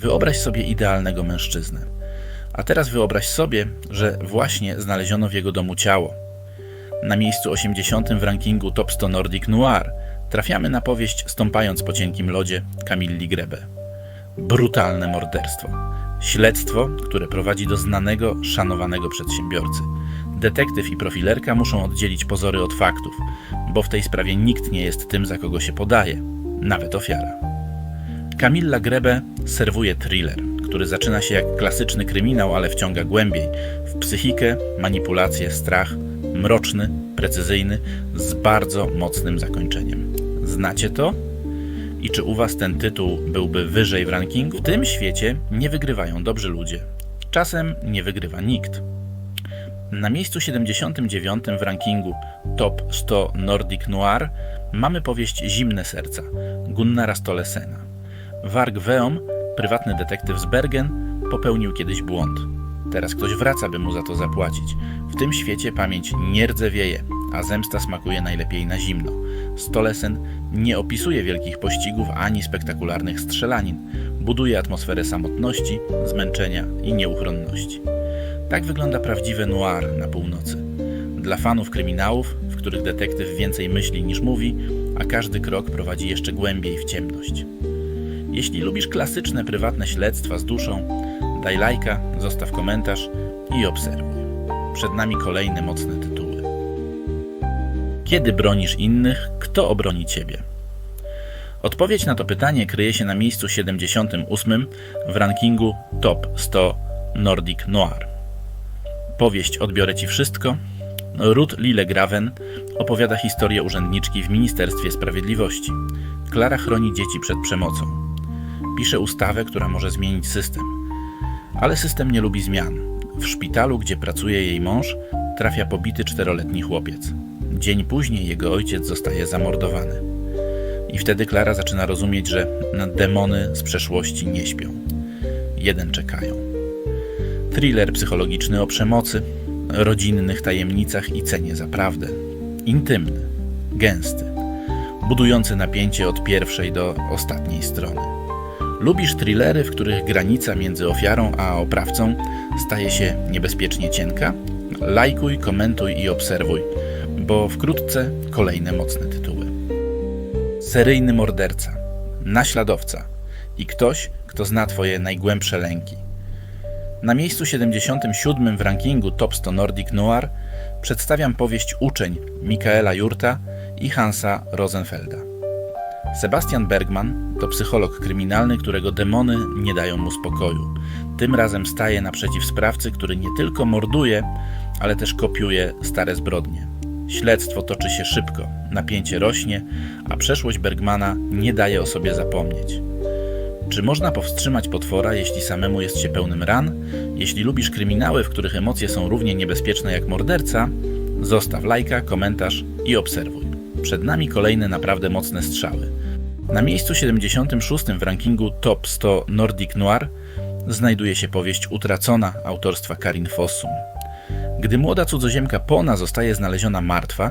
Wyobraź sobie idealnego mężczyznę. A teraz wyobraź sobie, że właśnie znaleziono w jego domu ciało. Na miejscu 80 w rankingu Top 100 Nordic Noir trafiamy na powieść Stąpając po cienkim lodzie Kamilli Grebe. Brutalne morderstwo. Śledztwo, które prowadzi do znanego, szanowanego przedsiębiorcy. Detektyw i profilerka muszą oddzielić pozory od faktów, bo w tej sprawie nikt nie jest tym, za kogo się podaje, nawet ofiara. Kamilla Grebe serwuje thriller, który zaczyna się jak klasyczny kryminał, ale wciąga głębiej w psychikę, manipulację, strach, mroczny, precyzyjny, z bardzo mocnym zakończeniem. Znacie to? I czy u Was ten tytuł byłby wyżej w rankingu? W tym świecie nie wygrywają dobrzy ludzie. Czasem nie wygrywa nikt. Na miejscu 79 w rankingu Top 100 Nordic Noir mamy powieść Zimne Serca Gunnara Stolesena. Varg Veom, prywatny detektyw z Bergen, popełnił kiedyś błąd. Teraz ktoś wraca, by mu za to zapłacić. W tym świecie pamięć nie rdzewieje, a zemsta smakuje najlepiej na zimno. Stolesen nie opisuje wielkich pościgów ani spektakularnych strzelanin. Buduje atmosferę samotności, zmęczenia i nieuchronności. Tak wygląda prawdziwe noir na północy. Dla fanów kryminałów, w których detektyw więcej myśli niż mówi, a każdy krok prowadzi jeszcze głębiej w ciemność. Jeśli lubisz klasyczne prywatne śledztwa z duszą, daj lajka, zostaw komentarz i obserwuj. Przed nami kolejne mocne tytuły. Kiedy bronisz innych, kto obroni ciebie? Odpowiedź na to pytanie kryje się na miejscu 78 w rankingu Top 100 Nordic Noir. Powieść Odbiorę Ci Wszystko Ruth Lillegraven opowiada historię urzędniczki w Ministerstwie Sprawiedliwości. Klara chroni dzieci przed przemocą. Pisze ustawę, która może zmienić system. Ale system nie lubi zmian. W szpitalu, gdzie pracuje jej mąż, trafia pobity czteroletni chłopiec. Dzień później jego ojciec zostaje zamordowany. I wtedy Klara zaczyna rozumieć, że demony z przeszłości nie śpią. Jeden czekają. Thriller psychologiczny o przemocy, rodzinnych tajemnicach i cenie za prawdę. Intymny, gęsty, budujący napięcie od pierwszej do ostatniej strony. Lubisz thrillery, w których granica między ofiarą a oprawcą staje się niebezpiecznie cienka? Lajkuj, komentuj i obserwuj, bo wkrótce kolejne mocne tytuły. Seryjny morderca, naśladowca i ktoś, kto zna Twoje najgłębsze lęki. Na miejscu 77 w rankingu Top 100 Nordic Noir przedstawiam powieść Uczeń Mikaela Jurta i Hansa Rosenfelda. Sebastian Bergman to psycholog kryminalny, którego demony nie dają mu spokoju. Tym razem staje naprzeciw sprawcy, który nie tylko morduje, ale też kopiuje stare zbrodnie. Śledztwo toczy się szybko, napięcie rośnie, a przeszłość Bergmana nie daje o sobie zapomnieć. Czy można powstrzymać potwora, jeśli samemu jest się pełnym ran? Jeśli lubisz kryminały, w których emocje są równie niebezpieczne jak morderca, zostaw lajka, komentarz i obserwuj. Przed nami kolejne naprawdę mocne strzały. Na miejscu 76 w rankingu Top 100 Nordic Noir znajduje się powieść Utracona autorstwa Karin Fossum. Gdy młoda cudzoziemka Pona zostaje znaleziona martwa,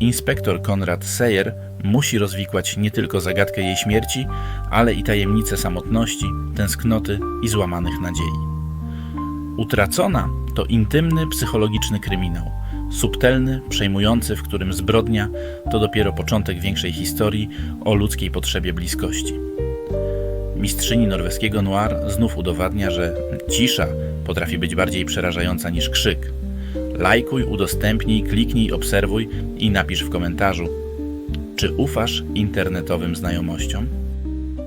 inspektor Konrad Seyer musi rozwikłać nie tylko zagadkę jej śmierci, ale i tajemnice samotności, tęsknoty i złamanych nadziei. Utracona to intymny, psychologiczny kryminał, subtelny, przejmujący, w którym zbrodnia to dopiero początek większej historii o ludzkiej potrzebie bliskości. Mistrzyni norweskiego noir znów udowadnia, że cisza potrafi być bardziej przerażająca niż krzyk. Lajkuj, udostępnij, kliknij, obserwuj i napisz w komentarzu, czy ufasz internetowym znajomościom?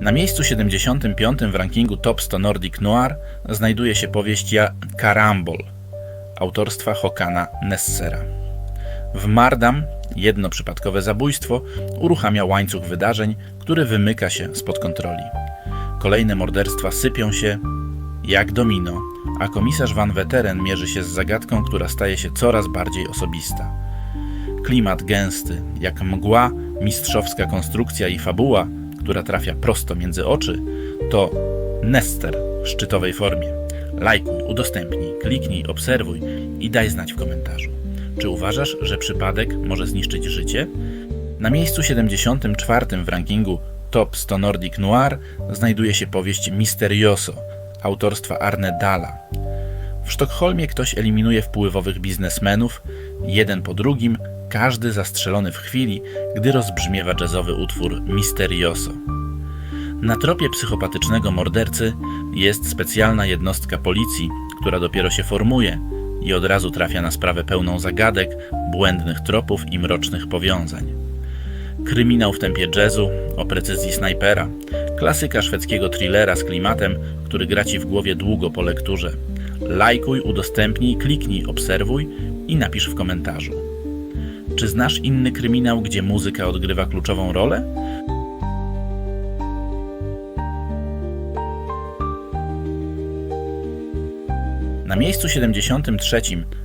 Na miejscu 75 w rankingu Top 100 Nordic Noir znajduje się powieść Ja Karambol autorstwa Hokana Nessera. W Mardam jedno przypadkowe zabójstwo uruchamia łańcuch wydarzeń, który wymyka się spod kontroli. Kolejne morderstwa sypią się jak domino, a komisarz Van Weteren mierzy się z zagadką, która staje się coraz bardziej osobista. Klimat gęsty, jak mgła, mistrzowska konstrukcja i fabuła, która trafia prosto między oczy, to Nester w szczytowej formie. Lajkuj, udostępnij, kliknij, obserwuj i daj znać w komentarzu. Czy uważasz, że przypadek może zniszczyć życie? Na miejscu 74 w rankingu Top 100 Nordic Noir znajduje się powieść Misterioso autorstwa Arne Dala. W Sztokholmie ktoś eliminuje wpływowych biznesmenów, jeden po drugim, każdy zastrzelony w chwili, gdy rozbrzmiewa jazzowy utwór Misterioso. Na tropie psychopatycznego mordercy jest specjalna jednostka policji, która dopiero się formuje i od razu trafia na sprawę pełną zagadek, błędnych tropów i mrocznych powiązań. Kryminał w tempie jazzu o precyzji snajpera, klasyka szwedzkiego thrillera z klimatem, który gra ci w głowie długo po lekturze. Lajkuj, udostępnij, kliknij, obserwuj i napisz w komentarzu. Czy znasz inny kryminał, gdzie muzyka odgrywa kluczową rolę? Na miejscu 73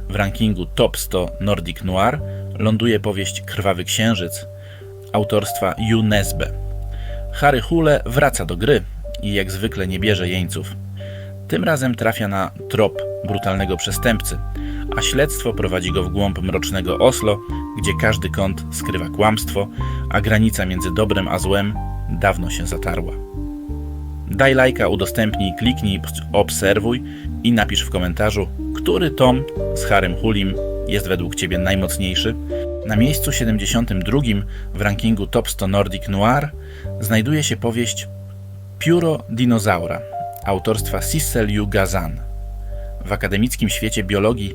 w rankingu Top 100 Nordic Noir ląduje powieść Krwawy Księżyc autorstwa Nesbe. Harry Hule wraca do gry i jak zwykle nie bierze jeńców. Tym razem trafia na trop brutalnego przestępcy, a śledztwo prowadzi go w głąb mrocznego Oslo, gdzie każdy kąt skrywa kłamstwo, a granica między dobrem a złem dawno się zatarła. Daj lajka, udostępnij, kliknij, obserwuj i napisz w komentarzu, który tom z Harem Hulim jest według Ciebie najmocniejszy. Na miejscu 72 w rankingu Top 100 Nordic Noir znajduje się powieść Pióro dinozaura autorstwa Sissel Gazan. W akademickim świecie biologii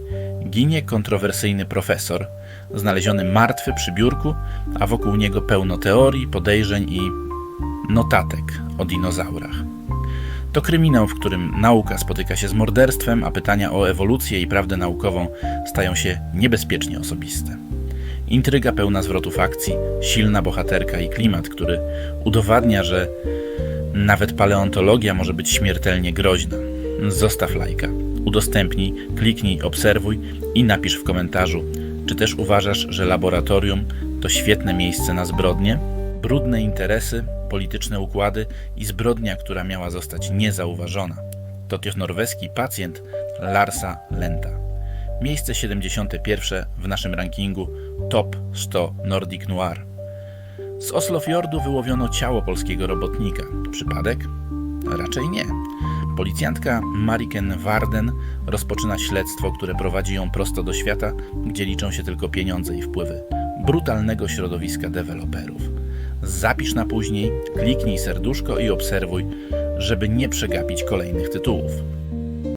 ginie kontrowersyjny profesor, znaleziony martwy przy biurku, a wokół niego pełno teorii, podejrzeń i notatek o dinozaurach. To kryminał, w którym nauka spotyka się z morderstwem, a pytania o ewolucję i prawdę naukową stają się niebezpiecznie osobiste. Intryga pełna zwrotów akcji, silna bohaterka i klimat, który udowadnia, że nawet paleontologia może być śmiertelnie groźna. Zostaw lajka, udostępnij, kliknij, obserwuj i napisz w komentarzu, czy też uważasz, że laboratorium to świetne miejsce na zbrodnie, brudne interesy, polityczne układy i zbrodnia, która miała zostać niezauważona. To też norweski pacjent Larsa Lenta. Miejsce 71 w naszym rankingu Top 100 Nordic Noir. Z Oslofjordu wyłowiono ciało polskiego robotnika. Przypadek? Raczej nie. Policjantka Mariken Warden rozpoczyna śledztwo, które prowadzi ją prosto do świata, gdzie liczą się tylko pieniądze i wpływy brutalnego środowiska deweloperów. Zapisz na później, kliknij serduszko i obserwuj, żeby nie przegapić kolejnych tytułów.